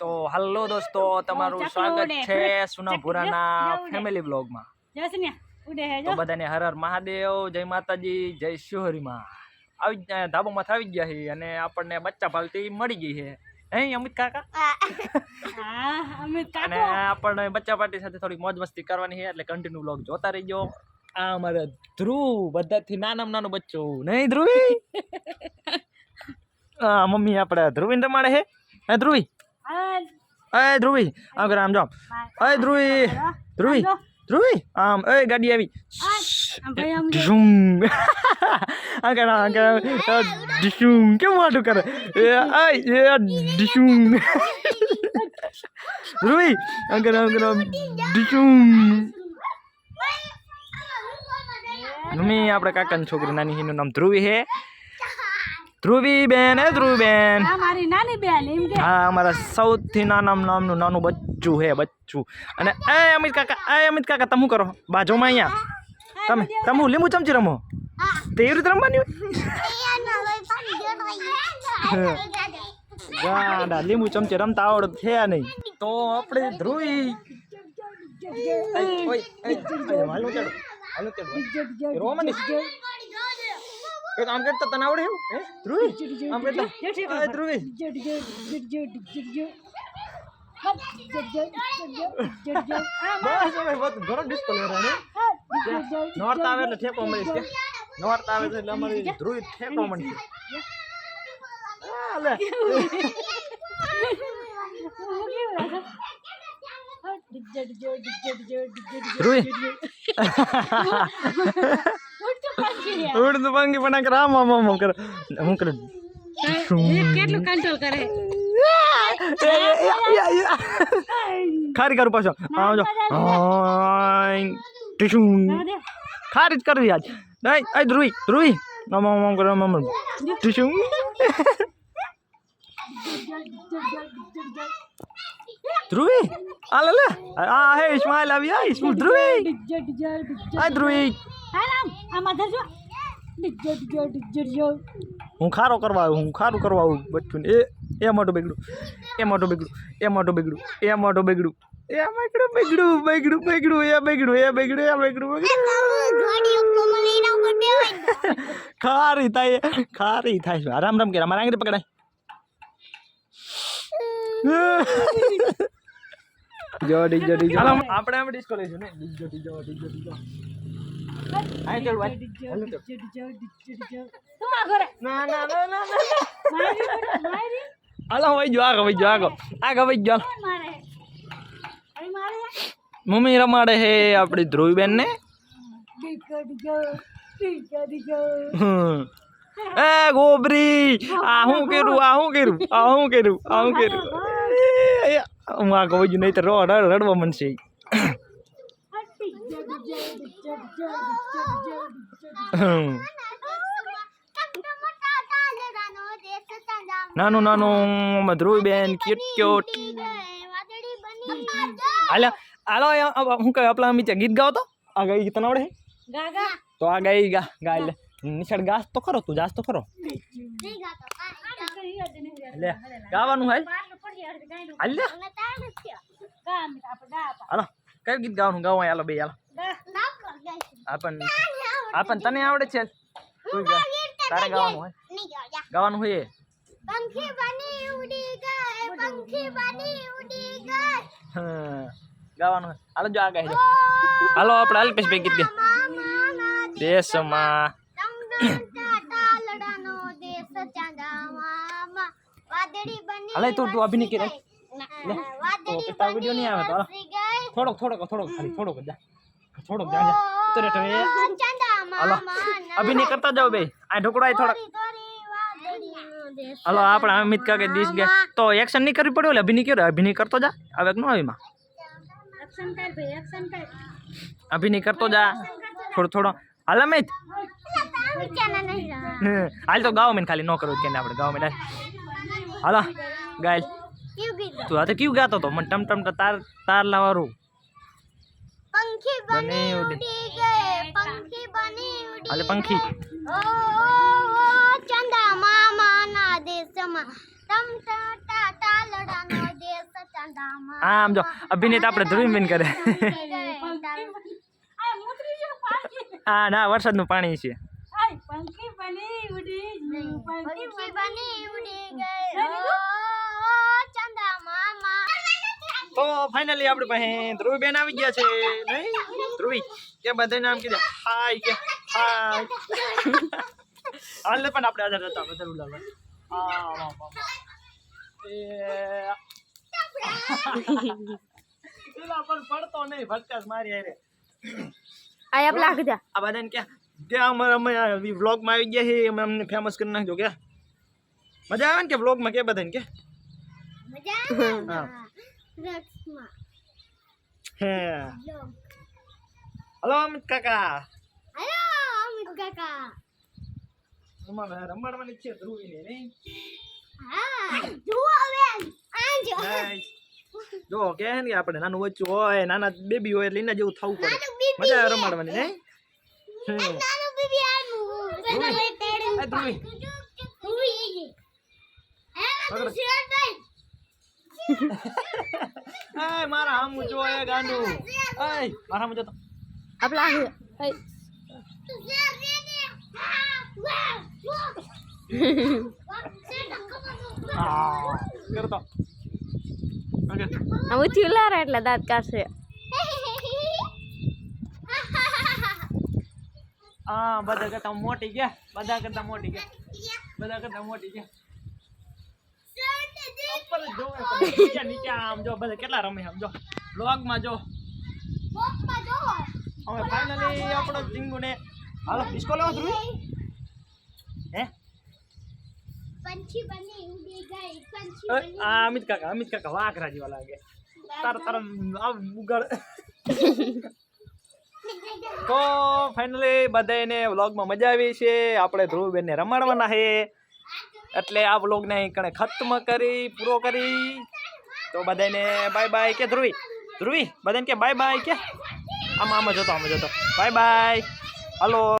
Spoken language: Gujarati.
તો હલો દોસ્તો તમારું સ્વાગત છે સુનાપુરાના ફેમિલી બ્લોગમાં તો બધાને હર હર મહાદેવ જય માતાજી જય શિવહરીમાં આવી ધાબામાં આવી ગયા છે અને આપણને બચ્ચા પાલતી મળી ગઈ છે હે અમિત કાકા? અને આપણને બચ્ચા પાર્ટી સાથે થોડી મોજ મસ્તી કરવાની છે એટલે કન્ટિન્યુ બ્લોગ જોતા રહીજો. આ અમારે ધ્રુવ બધાથી નાનામાં નાનું બચ્ચું. નહીં ધ્રુવી? મમ્મી આપણે ધ્રુવીને રમાડે છે હે ધ્રુવી? અય ધ્રુવી કરે આમ જો. અય ધ્રુવી ધ્રુવી. ધ્રુવી આમ એ ગાડી આવી. આમ ભાઈ આમ જો. ઢુંગ આ કરે આ કરે ડિશુંગ કેમ વાટું કરે? એ આય એ ડિશુમ ધ્રુવી આ કરે આ કરે ડિશુંગ મમ્મી આપણે કાકાની છોકરી નાની એનું નામ ધ્રુવી હે ધ્રુવી બેન હે ધ્રુવી બેન મારી નાની બેન એમ કે. હા અમારા સૌથી નાના નામનું નાનું બચ્ચું હે બચ્ચું. અને એ અમિત કાકા એ અમિત કાકા તમે કરો? બાજુમાં અહીંયા. તમે તમે લીંબુ ચમચી રમો? તેવી રીતે રમવાની હોય? ગાડા લીંબુ ચમચી રમતા આવડત છે નહીં. તો આપણે ધ્રુવી. એ, ઓય, એ, એ, હાલો હાલો એ. એ તો આમ કરતા તને આવડે એવું હે ધ્રુવી આમ કરતા એ, ધ્રુવી બસ હવે બસ ઘણો ડિસ્કો લેવાનો નોરતા આવે એટલે ઠેકો મળીશ કે નોરતા આવે એટલે અમારી ધ્રુવી ઠેકો મળશે આ લે. ધ્રુવી ઉડ તો પંખી પણ કરે આમ આમ આમ કરે હું કરે કેટલું કંટ્રોલ કરે એ, એ, એ, એ, એ. ખારી કરું પાછો આમ જો હાય, ટીશું ખારી જ કરવી આજ નહીં એ ધ્રુવી ધ્રુવી આમ આમ આમ કરે આમ આમ આમ. ટીશું ધ્રુવી આ લે લે આ હે સ્માઈલ આવી આ સ્માઈલ ધ્રુવી આ ધ્રુવી હું ખારો કરવા આવ્યો હું ખારું કરવા આવું બચ્ચું એ એ મોટું બેગડું એ મોટું બેગડું એ મોટું બેગડું એ મોટું બેગડું એ બેગડું બેગડું બેગડું બેગડું એ બેગડું એ બેગડું એ બેગડું બેગડું ખારી થાય ખારી થાય છે રામ રામ કે મારા આંગળી પકડાય જોડી ડીજો ચાલો આપણે આમ ડિસ્કો લઈશું ને ડીજો ડીજો ડીજો ડીજો. આય ચાલ. ના ના ના ના ના હાલો વઈ જો જો જો. મમ્મી રમાડે હે આપણી ધ્રુવીબેન ને હમ. એ ગોબરી આ હું કર્યું આ હું કર્યું આ હું કર્યું આ હું કર્યું. એ, એ, હું આ કહું નહીં તો રડ રડવા મનશે હમ. નાનું નાનું ધ્રુવીબેન ક્યુટ ક્યુટ હાલો હાલો એ- અ- હું કહે આપણા નીચે ગીત ગાવ તો આ ગાઈ ગીત તને આવડે છે? ગાગા તો આ ગાઈ ગા ગાય લે નિશાળ ગાસ તો ખરો તું જાસ તો ખરો લે ગાવાનું હાલ હાલ કયું ગીત ગાવાનું? ગાવું હાલો બે હાલો. આપણ આપણ તને આવડે છે? તું ગા. તારે ગાવાનું હોય? ગાવાનું હોય. પંખી બની ઉડી ગઈ પંખી બની ઉડી ગઈ ગાવાનું હાલો જો આ ગાઈ હાલો આપણે અલ્પેશભાઈ ગીત ગે દેશમાં હાલે તું તું અભિનય કરે લે તો પિતા વિડિયો નહીં આવે તો હાલો થોડોક થોડોક થોડોક ખાલી થોડોક જ જા થોડોક જા જા તો રે તો એ હાલો અભિનય કરતા જાઓ બે આ ઢોકળાય થોડાક હાલો આપણે અમિત કાકે દીશ ગયા તો એક્શન નહીં કરવી પડ્યું એટલે અભિનય કર્યો અભિનય કરતો જા આવે કે ન આવે એમાં એક્શન કર ભાઈ એક્શન કર અભિનય કરતો જા થોડો થોડો હાલ અમિત હમ, હાલ તો ગાવ મેં ખાલી ન કરવું કે આપણે ગાવ મેં હાલો ગાય તું હાથે કેવું ગાતો તો મને ટમ ટમ તાર તાર લાવારું પંખી બની બની ઉડી. ઉડી ગઈ પંખી બની ઉડી હાલે પંખી ઓ, ઓ, ઓ, ચંદા મામાના દેશમાં તમ તાલડાનો દેશ ચંદામાં આમ જો અભિનેત આપણે ધ્રુવીબેન કરે આ મૂતરી જો પાછી હા ના વરસાદનું પાણી છે આય પંખી બની ઉડી ગયું, પંખી પંખી બની બની ઉડી ગઈ તો ફાઇનલી આપણી પાસે ધ્રુવીબેન આવી ગયા છે નહીં ધ્રુવી કે બધાને નામ કીધું હાય કે હાય હાલ પણ આપણે આધાર હતા બધા ઉડાવવા આ વાહ, વાહ, વાહ. એ પેલા પણ પડતો નહીં ભટકાસ મારી હારે આયા પ્લાક જા આ બધાને ક્યાં ત્યાં અમારે અમે વ્લોગમાં આવી ગયા છે અમે અમને ફેમસ કરી નાખજો કે મજા આવે ને કે વ્લોગમાં કે બધાને કે મજા હા રક્ષમાં હે હલો અમિત કાકા હેલો અમિત કાકા અમારે રમાડવાની છે ધ્રુવીને નહીં હા જુઓ હવે આંજો જો કે ને આપણે નાનું વચ્ચું હોય નાના બેબી હોય એટલે એના જેવું થવું પડે મજા રમાડવાની નાનું બીબી આનું ધ્રુવી ધ્રુવી હે એ મારા હામું જો એ ગાંડું. એ મારા હામું જો તો. આપલા તું શેર દે દે હા વાહ વાહ શેર ધક્કો આ કરતો લારા એટલે દાંત કાઢશે. હા બધા કરતા મોટી ગયા બધા કરતા મોટી ગયા બધા કરતા મોટી ગયા. ઉપર જ જોવે નીચે નીચે આમ જો બધા કેટલા રમે આમ જો. વ્લોગમાં જો. હવે ફાઇનલી આપણો ટીંગુ ને હાલો ડિસ્કો લેવો ધ્રુવી? હે? પંછી બની ઉડી ગઈ પંછી બની. આ અમિત કાકા અમિત કાકા વાઘરા જેવા લાગે તાર તાર આમ ઉગાડ. તો ફાઇનલી બધાને વ્લોગમાં મજા આવી છે. આપણે ધ્રુવબેનને રમાડવાના છે. એટલે આ વ્લોગને અહીં કણે ખત્મ કરી, પૂરો કરી. તો બધાને બાય બાય કે ધ્રુવી? ધ્રુવી, બધાને કે બાય બાય કે? આમાં આમાં જતો આમાં જતો બાય બાય હલો